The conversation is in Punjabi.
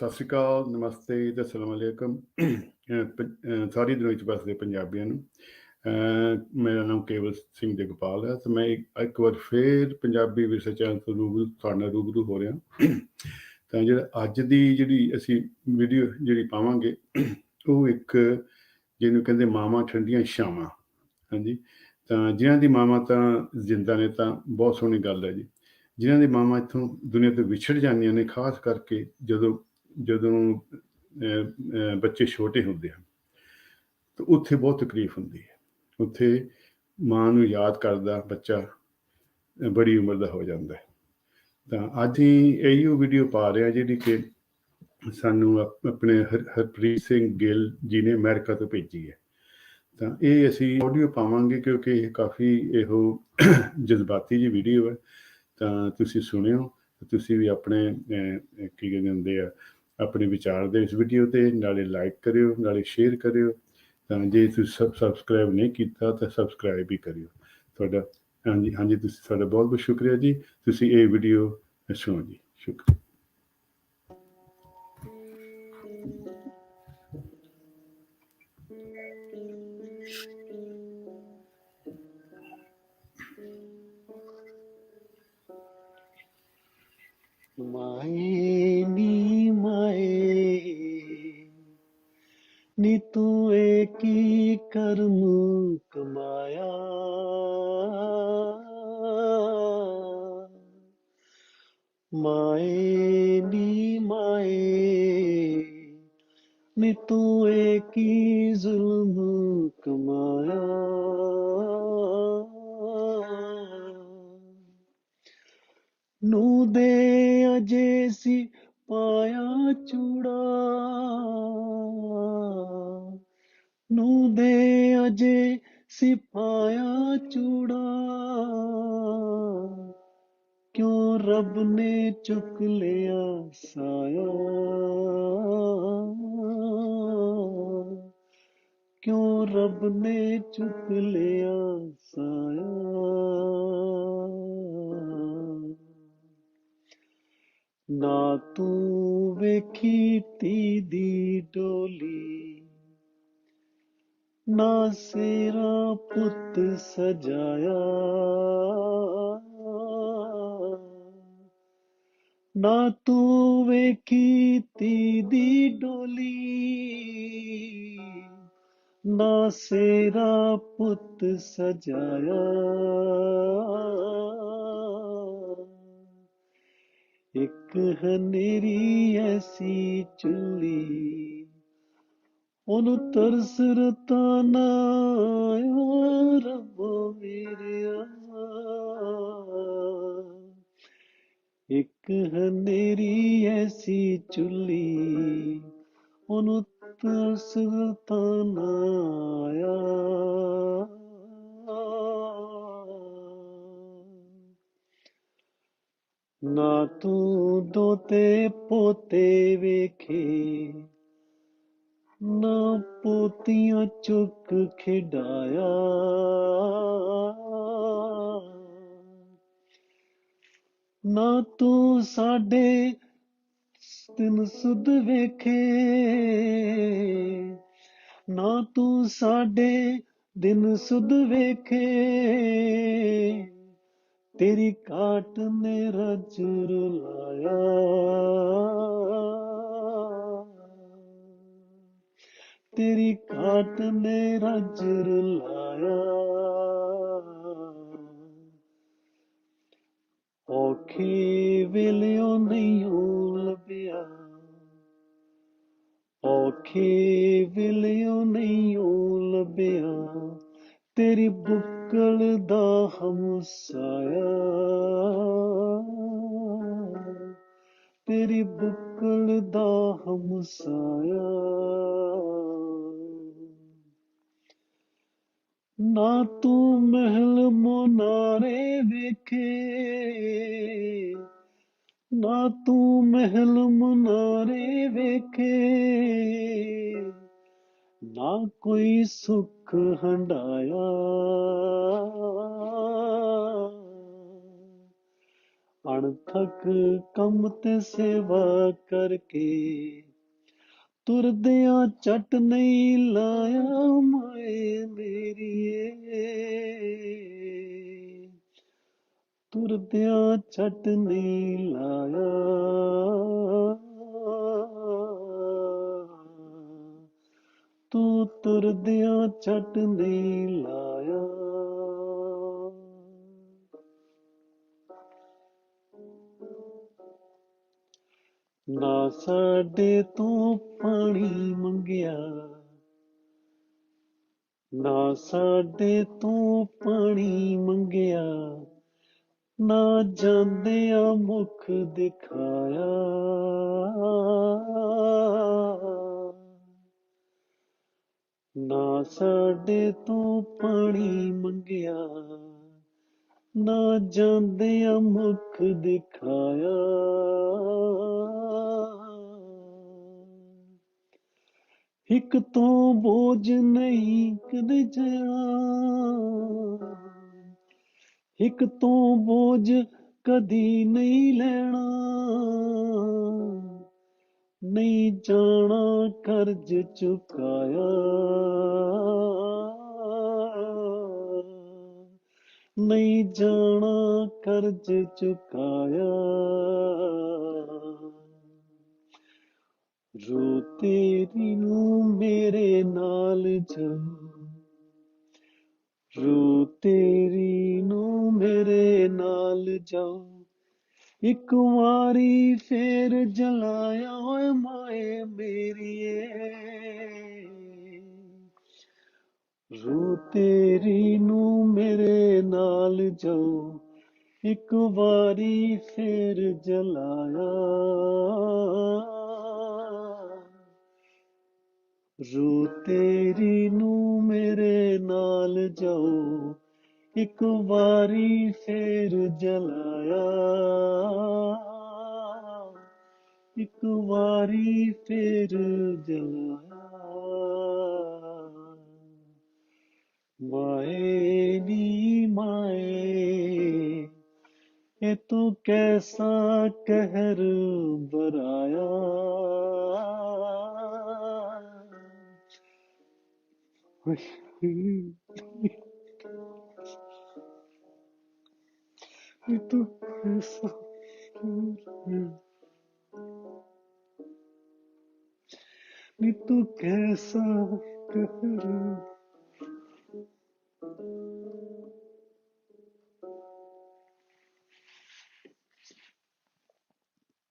ਸਤਿ ਸ਼੍ਰੀ ਅਕਾਲ, ਨਮਸਤੇ ਤੇ ਅਸਲਾਮ ਅਲੈਕਮ। ਪ- ਸਾਰੀ ਦੁਨੀਆ ਵਿੱਚ ਵਸਦੇ ਪੰਜਾਬੀਆਂ ਨੂੰ। ਮੇਰਾ ਨਾਮ ਕੇਵਲ ਸਿੰਘ ਜਗਪਾਲ ਹੈ ਤੇ ਮੈਂ ਇੱਕ ਵਾਰ ਫੇਰ ਪੰਜਾਬੀ ਵਿਰਸੇ ਚੈਨਲ ਤੋਂ ਰੂਬਰੂ, ਤੁਹਾਡੇ ਨਾਲ ਰੂਬਰੂ ਹੋ ਰਿਹਾ ਤਾਂ ਜਿਹੜਾ ਅੱਜ ਦੀ ਜਿਹੜੀ ਅਸੀਂ ਵੀਡੀਓ ਜਿਹੜੀ ਪਾਵਾਂਗੇ, ਉਹ ਇੱਕ ਜਿਹਨੂੰ ਕਹਿੰਦੇ ਮਾਵਾਂ ਠੰਡੀਆਂ ਛਾਵਾਂ। ਹਾਂਜੀ। ਤਾਂ ਜਿਨ੍ਹਾਂ ਦੀ ਮਾਵਾਂ ਤਾਂ ਜ਼ਿੰਦਾ ਨੇ ਤਾਂ ਬਹੁਤ ਸੋਹਣੀ ਗੱਲ ਹੈ ਜੀ। ਜਿਨ੍ਹਾਂ ਦੀ ਮਾਵਾਂ ਇੱਥੋਂ ਦੁਨੀਆ ਤੋਂ ਵਿਛੜ ਜਾਂਦੀਆਂ ਨੇ, ਖਾਸ ਕਰਕੇ ਜਦੋਂ ਜਦੋਂ ਅਹ, ਬੱਚੇ ਛੋਟੇ ਹੁੰਦੇ ਹਨ ਤਾਂ ਉੱਥੇ ਬਹੁਤ ਤਕਲੀਫ ਹੁੰਦੀ ਹੈ। ਉੱਥੇ ਮਾਂ ਨੂੰ ਯਾਦ ਕਰਦਾ ਬੱਚਾ ਬੜੀ ਉਮਰ ਦਾ ਹੋ ਜਾਂਦਾ ਹੈ। ਤਾਂ ਅੱਜ ਹੀ ਇਹੋ ਵੀਡੀਓ ਪਾ ਰਹੇ ਹਾਂ ਜਿਹੜੀ ਕਿ ਸਾਨੂੰ ਆਪਣੇ ਹਰ- ਹਰਪ੍ਰੀਤ ਸਿੰਘ ਗਿੱਲ ਜੀ ਨੇ ਅਮਰੀਕਾ ਤੋਂ ਭੇਜੀ ਹੈ। ਤਾਂ ਇਹ ਅਸੀਂ ਆਡੀਓ ਪਾਵਾਂਗੇ ਕਿਉਂਕਿ ਇਹ ਕਾਫੀ ਇਹੋ ਜਜ਼ਬਾਤੀ ਜੀ ਵੀਡੀਓ ਹੈ। ਤਾਂ ਤੁਸੀਂ ਸੁਣਿਓ ਤੁਸੀਂ ਵੀ ਆਪਣੇ ਅਹ, ਕੀ ਕਹਿੰਦੇ ਹੁੰਦੇ ਆ ਆਪਣੇ ਵਿਚਾਰ ਦੇ ਇਸ ਵੀਡੀਓ ਤੇ। ਨਾਲੇ ਲਾਈਕ ਕਰਿਓ, ਨਾਲੇ ਸ਼ੇਅਰ ਕਰਿਓ। ਤਾਂ ਜੇ ਤੁਸੀਂ ਸਬ ਸਬਸਕ੍ਰਾਈਬ ਨਹੀਂ ਕੀਤਾ ਤਾਂ ਸਬਸਕ੍ਰਾਈਬ ਵੀ ਕਰਿਓ। ਤੁਹਾਡਾ, ਹਾਂਜੀ ਹਾਂਜੀ, ਤੁਸੀਂ, ਤੁਹਾਡਾ ਬਹੁਤ ਬਹੁਤ ਸ਼ੁਕਰੀਆ ਜੀ। ਤੁਸੀਂ ਇਹ ਵੀਡੀਓ ਸੁਣੋ ਜੀ। ਸ਼ੁਕਰੀਆ ਮਾਏ ਨੀ ਤੂੰ ਏ ਕੀ ਕਰਮ ਕਮਾਇਆ? ਮਾਏ ਨੀ ਮਾਏ, ਨੀ ਤੂੰ ਏ ਕੀ ਜ਼ੁਲਮ ਕਮਾਇਆ? ਨੂੰ ਦੇ ਅਜੇ ਸੀ ਪਾਇਆ ਚੂੜਾ ਸਿਪਾਇਆ ਚੂੜਾ। ਕਿਉਂ ਰੱਬ ਨੇ ਚੁੱਕ ਲਿਆ ਸਾਇਆ? ਕਿਉਂ ਰੱਬ ਨੇ ਚੁੱਕ ਲਿਆ ਸਾਇਆ? ਨਾ ਤੂੰ ਵੇਖੀ ਤੀ ਦੀ ਡੋਲੀ ਨਾ ਪੁੱਤ ਸਜਾਇਆ। ਨਾ ਤੂੰ ਵੇਖੀ ਤੀ ਦੀ ਡੋਲੀ। ਨਾ ਸੇਰਾ ਪੁੱਤ ਸਜਾਇਆ। ਇੱਕ ਹਨੇਰੀ ਐਸੀ ਚੁੱਲੀ। ਉਹਨੂੰ ਤਰਸ ਰਤਾ ਨਾ ਰੱਬ ਮੇਰਿਆ ਇੱਕ ਹਨੇਰੀ ਐਸੀ ਚੁੱਲੀ, ਉਹਨੂੰ ਤਰਸ ਰਤਾ ਨਾ ਨਾ ਤੂੰ ਦੋਤੇ ਪੋਤੇ ਵੇਖੇ ਨਾ ਪੋਤੀਆਂ ਚੁੱਕ ਖਿਡਾਇਆ। ਨਾ ਤੂੰ ਸਾਡੇ ਦਿਨ ਸੁਧ ਵੇਖੇ। ਨਾ ਤੂੰ ਸਾਡੇ ਦਿਨ ਸੁਧ ਵੇਖੇ। ਤੇਰੀ ਕਾਟ ਨੇ ਰੱਜ ਰੁਲਾਇਆ। ਤੇਰੀ ਕਾਟ ਨੇ ਰੱਜ ਲਾਇਆ ਔਖੇ ਵੇਲਿਓ ਨਹੀਂ ਓ ਲੱਭਿਆ। ਔਖੇ ਵੇਲਿਓ ਨਹੀਂ ਓ ਲੱਭਿਆ। ਤੇਰੀ ਬੁੱਕਲ ਦਾ ਹਮਸਾਇਆ। ਤੇਰੀ ਬੁੱਕਲ ਦਾ ਹਮਸਾਇਆ। ਨਾ ਤੂੰ ਮਹਿਲ ਮੋਨਾਰੇ ਵੇਖੇ, ਨਾ ਤੂੰ ਮਹਿਲ ਮਨਾਰੇ ਵੇਖੇ, ਨਾ ਕੋਈ ਸੁੱਖ ਹੰਡਾਇਆ ਅਣਥਕ ਕੰਮ ਤੇ ਸੇਵਾ ਕਰਕੇ। ਤੁਰਦਿਆਂ ਚੱਟ ਨਹੀਂ ਲਾਇਆ ਮਾਏ ਮੇਰੀਏ। ਤੁਰਦਿਆਂ ਛੱਟ ਨਹੀਂ ਲਾਇਆ। ਤੂੰ ਤੁਰਦਿਆਂ ਛੱਟ ਨਹੀਂ ਲਾਇਆ। ਨਾ ਸਾਡੇ ਤੋਂ ਪਾਣੀ ਮੰਗਿਆ। ਨਾ ਸਾਡੇ ਤੋਂ ਪਾਣੀ ਮੰਗਿਆ। ਨਾ ਜਾਂਦਿਆਂ ਮੁਖ ਦਿਖਾਇਆ। ਨਾ ਸਾਡੇ ਤੋਂ ਪਾਣੀ ਮੰਗਿਆ। ਨਾ ਜਾਂਦਿਆਂ ਮੁਖ ਦਿਖਾਇਆ। ਇੱਕ ਤੋਂ ਬੋਝ ਨਹੀਂ ਕਦੇ ਜਿਆ ਇੱਕ ਤੋਂ ਬੋਝ ਕਦੀ ਨਹੀਂ ਲੈਣਾ। ਨਹੀਂ ਜਾਣਾ ਕਰਜ਼ ਚੁਕਾਇਆ। ਨਹੀਂ ਜਾਣਾ ਕਰਜ਼ ਚੁਕਾਇਆ। ਰੂ ਤੇਰੀ ਨੂੰ ਮੇਰੇ ਨਾਲ ਜਾਉ ਰੂ ਤੇਰੀ ਨੂੰ ਮੇਰੇ ਨਾਲ ਜਾਉ ਇੱਕ ਵਾਰੀ ਫੇਰ ਜਲਾਇਆ ਓਏ ਮਾਏ ਮੇਰੀਏ। ਰੂ ਤੇਰੀ ਨੂੰ ਮੇਰੇ ਨਾਲ ਜਾਓ ਇੱਕ ਵਾਰੀ ਫੇਰ ਜਲਾਇਆ। ਰੂ ਤੇਰੀ ਨੂੰ ਮੇਰੇ ਨਾਲ ਜਾਓ ਇੱਕ ਵਾਰੀ ਫੇਰ ਜਲਾਇਆ। ਇੱਕ ਵਾਰੀ ਫੇਰ ਜਲਾਇਆ। ਮਾਏ ਨੀ ਮਾਏ, ਇਹ ਤੂੰ ਕੈਸਾ ਕਹਿਰ ਬਰਾਇਆ। ਇਹ ਨੀ ਤੂੰ ਕੈਸਾ ਕਹਿਰ